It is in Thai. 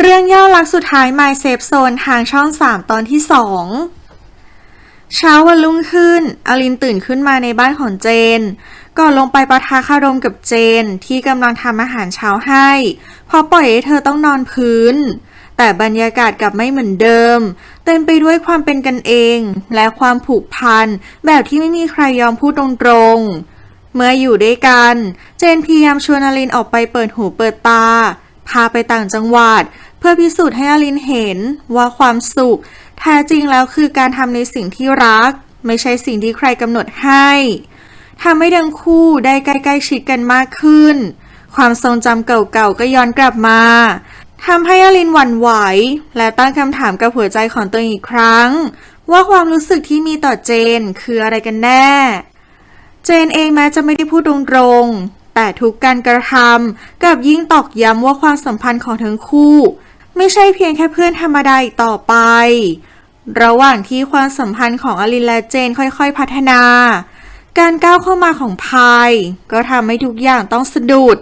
เรื่องย่อรักสุดท้าย My Safe Zone ทางช่อง 3 ตอนที่ 2 เช้าวันรุ่งขึ้น อลินตื่นขึ้นมาในบ้านของเจน ก่อนลงไปประทะคารมกับเจนที่กำลังทำอาหารเช้าให้พราะปล่อยให้เธอต้องนอนพื้น แต่บรรยากาศกลับไม่เหมือนเดิม เต็มไปด้วยความเป็นกันเอง และความผูกพัน แบบที่ไม่มีใครยอมพูดตรงๆ เมื่ออยู่ด้วยกัน เจนพยายามชวนอลินออกไปเปิดหูเปิดตา พาไปต่างจังหวัด เพื่อพิสูจน์ให้อลินเห็นว่าความสุข แท้จริงแล้วคือการทำในสิ่งที่รัก ไม่ใช่สิ่งที่ใครกำหนดให้ทำให้ทั้งคู่ได้ใกล้ๆชิดกันมากขึ้น ความทรงจำเก่าๆก็ย้อนกลับมาทำให้อลินหวั่นไหว และตั้งคำถามกับหัวใจของตัวเองอีกครั้ง ว่าความรู้สึกที่มีต่อเจนคืออะไรกันแน่ เจนเองแม้จะไม่ได้พูดตรงๆ แต่ทุกการกระทำกับยิ่งตอกย้ำว่าความสัมพันธ์ของทั้งคู่ ไม่ใช่เพียงแค่เพื่อนธรรมดาอีกต่อไป ระหว่างที่ความสัมพันธ์ของอลินและเจนค่อยๆพัฒนา การก้าวเข้ามาของพาย ก็ทำให้ทุกอย่างต้องสะดุด